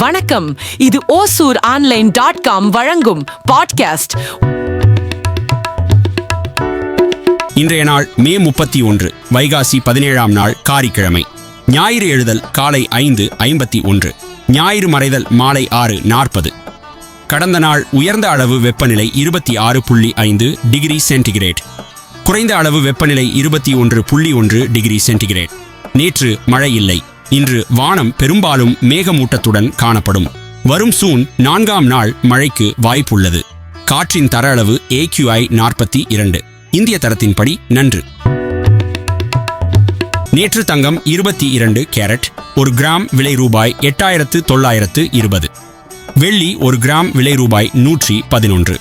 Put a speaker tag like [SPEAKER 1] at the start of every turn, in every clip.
[SPEAKER 1] வணக்கம். இது Hosur online dot com வழங்கும் பாட்காஸ்ட்.
[SPEAKER 2] இன்றைய நாள் மே முப்பத்தி ஒன்று வைகாசி பதினேழாம் நாள் காரிக்கிழமை. ஞாயிறு எழுதல் காலை ஐந்து ஐம்பத்தி ஒன்று ஞாயிறு மறைதல் மாலை ஆறு நாற்பது. கடந்த நாள் உயர்ந்த அளவு வெப்பநிலை இருபத்தி ஆறு புள்ளி ஐந்து டிகிரி சென்டிகிரேட். குறைந்த அளவு வெப்பநிலை இருபத்தி ஒன்று புள்ளி ஒன்று டிகிரி சென்டிகிரேட். நேற்று மழை இல்லை. இன்று வானம் பெரும்பாலும் மேகமூட்டத்துடன் காணப்படும். வரும் சூன் நான்காம் நாள் மழைக்கு வாய்ப்புள்ளது. காற்றின் தர அளவு ஏக்யூஐ நாற்பத்தி இரண்டு. இந்திய தரத்தின்படி நன்று. நேற்று தங்கம் இருபத்தி இரண்டு கேரட் ஒரு கிராம் விலை ரூபாய் எட்டாயிரத்து தொள்ளாயிரத்து இருபது. வெள்ளி ஒரு கிராம் விலை ரூபாய் நூற்றி பதினொன்று.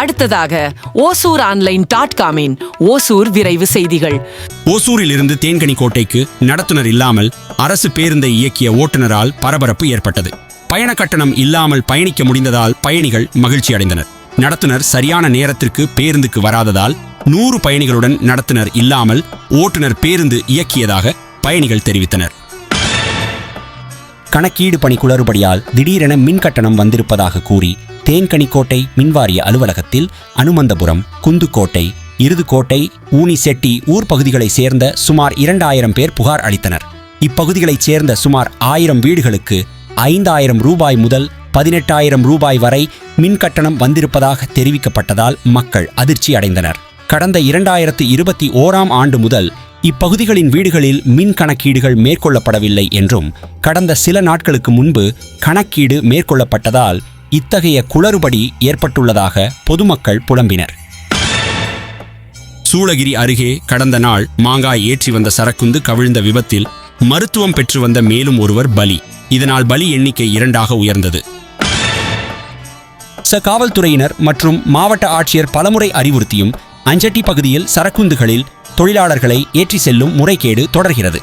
[SPEAKER 1] அடுத்ததாக ஓசூர் ஆன்லைன் டாட் காமின் ஓசூர் விரைவு செய்திகள்.
[SPEAKER 2] ஓசூரிலிருந்து தேன்கனி கோட்டைக்கு நடத்துனர் இல்லாமல் அரசு பேருந்தை இயக்கிய ஓட்டுநரால் பரபரப்பு ஏற்பட்டது. பயண கட்டணம் இல்லாமல் பயணிக்க முடிந்ததால் பயணிகள் மகிழ்ச்சி அடைந்தனர். நடத்துனர் சரியான நேரத்திற்கு பேருந்துக்கு வராததால் நூறு பயணிகளுடன் நடத்துனர் இல்லாமல் ஓட்டுநர் பேருந்து இயக்கியதாக பயணிகள் தெரிவித்தனர்.
[SPEAKER 3] கணக்கீடு பணி குளறுபடியால் திடீரென மின் கட்டணம் வந்திருப்பதாக கூறி தேன்கனிக்கோட்டை மின்வாரிய அலுவலகத்தில் அனுமந்தபுரம் குந்துக்கோட்டை இருதுக்கோட்டை ஊனிசெட்டி ஊர் பகுதிகளைச் சேர்ந்த சுமார் இரண்டாயிரம் பேர் புகார் அளித்தனர். இப்பகுதிகளைச் சேர்ந்த சுமார் ஆயிரம் வீடுகளுக்கு ஐந்தாயிரம் ரூபாய் முதல் பதினெட்டாயிரம் ரூபாய் வரை மின் கட்டணம் வந்திருப்பதாக தெரிவிக்கப்பட்டதால் மக்கள் அதிர்ச்சி அடைந்தனர். கடந்த இரண்டாயிரத்து இருபத்தி ஓராம் ஆண்டு முதல் இப்பகுதிகளின் வீடுகளில் மின் கணக்கீடுகள் மேற்கொள்ளப்படவில்லை என்றும் கடந்த சில நாட்களுக்கு முன்பு கணக்கீடு மேற்கொள்ளப்பட்டதால் இத்தகைய குளறுபடி ஏற்பட்டுள்ளதாக பொதுமக்கள் புலம்பினர்.
[SPEAKER 2] சூளகிரி அருகே கடந்த நாள் மாங்காய் ஏற்றி வந்த சரக்குந்து கவிழ்ந்த விபத்தில் மருத்துவம் பெற்று வந்த மேலும் ஒருவர் பலி. இதனால் பலி எண்ணிக்கை இரண்டாக உயர்ந்தது.
[SPEAKER 3] ச காவல்துறையினர் மற்றும் மாவட்ட ஆட்சியர் பலமுறை அறிவுறுத்தியும் அஞ்சட்டி பகுதியில் சரக்குந்துகளில் தொழிலாளர்களை ஏற்றி செல்லும் முறைகேடு தொடர்கிறது.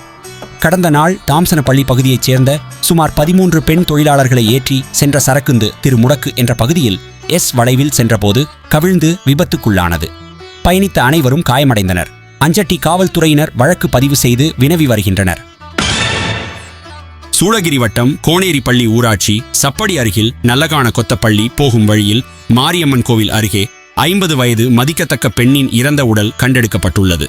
[SPEAKER 3] கடந்த நாள் தாம்சனப்பள்ளி பகுதியைச் சேர்ந்த சுமார் பதிமூன்று பெண் தொழிலாளர்களை ஏற்றி சென்ற சரக்குந்து திரு முடக்கு என்ற பகுதியில் எஸ் வளைவில் சென்றபோது கவிழ்ந்து விபத்துக்குள்ளானது. பயணித்த அனைவரும் காயமடைந்தனர். அஞ்சட்டி காவல்துறையினர் வழக்கு பதிவு செய்து வினவி வருகின்றனர்.
[SPEAKER 2] சூளகிரி வட்டம் கோனேரிப்பள்ளி ஊராட்சி சப்படி அருகில் நல்லகான கொத்தப்பள்ளி போகும் வழியில் மாரியம்மன் கோவில் அருகே ஐம்பது வயது மதிக்கத்தக்க பெண்ணின் இறந்த உடல் கண்டெடுக்கப்பட்டுள்ளது.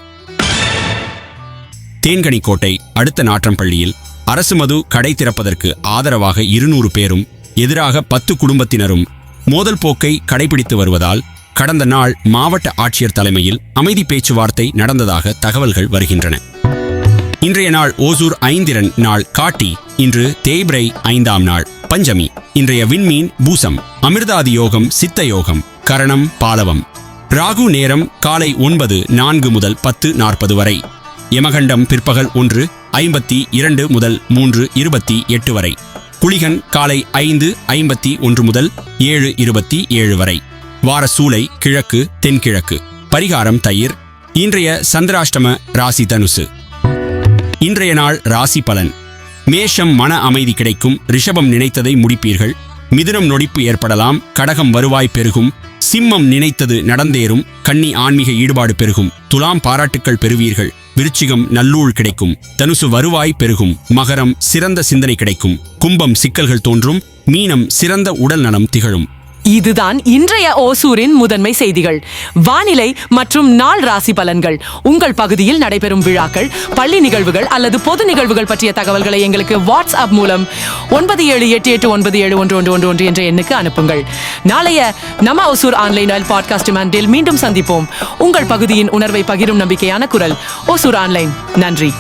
[SPEAKER 2] தேன்கனிக்கோட்டை அடுத்த நாற்றம்பள்ளியில் அரசு மது கடை திறப்பதற்கு ஆதரவாக இருநூறு பேரும் எதிராக பத்து குடும்பத்தினரும் மோதல் போக்கை கடைபிடித்து வருவதால் கடந்த நாள் மாவட்ட ஆட்சியர் தலைமையில் அமைதி பேச்சுவார்த்தை நடந்ததாக தகவல்கள் வருகின்றன. இன்றைய நாள் ஓசூர் ஐந்திரன் நாள் காட்டி இன்று தேய்பிரை ஐந்தாம் நாள் பஞ்சமி. இன்றைய விண்மீன் பூசம் அமிர்தாதி யோகம் சித்த யோகம் கரணம் பாலவம். ராகு நேரம் காலை ஒன்பது நான்கு முதல் பத்து நாற்பது வரை. யமகண்டம் பிற்பகல் ஒன்று ஐம்பத்தி இரண்டு முதல் மூன்று இருபத்தி எட்டு வரை. குளிகன் காலை ஐந்து ஐம்பத்தி ஒன்று முதல் ஏழு இருபத்தி ஏழு வரை. வார சூலை கிழக்கு தென்கிழக்கு. பரிகாரம் தயிர். இன்றைய சந்திராஷ்டம ராசி தனுசு. இன்றைய நாள் ராசி பலன். மேஷம் மன அமைதி கிடைக்கும் ரிஷபம் நினைத்ததை முடிப்பீர்கள். மிதுனம் நொடிப்பு ஏற்படலாம் கடகம் வருவாய் பெருகும் சிம்மம் நினைத்தது நடந்தேறும் கன்னி ஆன்மீக ஈடுபாடு பெருகும் துலாம் பாராட்டுக்கள் பெறுவீர்கள். விருச்சிகம் நல்லூழ் கிடைக்கும். தனுசு வருவாய் பெருகும். மகரம் சிறந்த சிந்தனை கிடைக்கும். கும்பம் சிக்கல்கள் தோன்றும். மீனம் சிறந்த உடல் நலம் திகழும்.
[SPEAKER 1] இதுதான் இன்றைய ஓசூரின் முதன்மை செய்திகள். வானிலை மற்றும் நாள் ராசி பலன்கள். உங்கள் பகுதியில் நடைபெறும் விழாக்கள் பள்ளி நிகழ்வுகள் அல்லது பொது நிகழ்வுகள் பற்றிய தகவல்களை எங்களுக்கு வாட்ஸ்அப் மூலம் ஒன்பது ஏழு எட்டு எட்டு ஒன்பது ஏழு ஒன்று ஒன்று ஒன்று ஒன்று என்ற எண்ணுக்கு அனுப்புங்கள். நாளைய நம்ம ஓசூர் ஆன்லைன் ஆயில் பாட்காஸ்ட் மேண்டில் மீண்டும் சந்திப்போம். உங்கள் பகுதியின் உணர்வை பகிரும் நம்பிக்கையான குரல். ஓசூர் ஆன்லைன். நன்றி.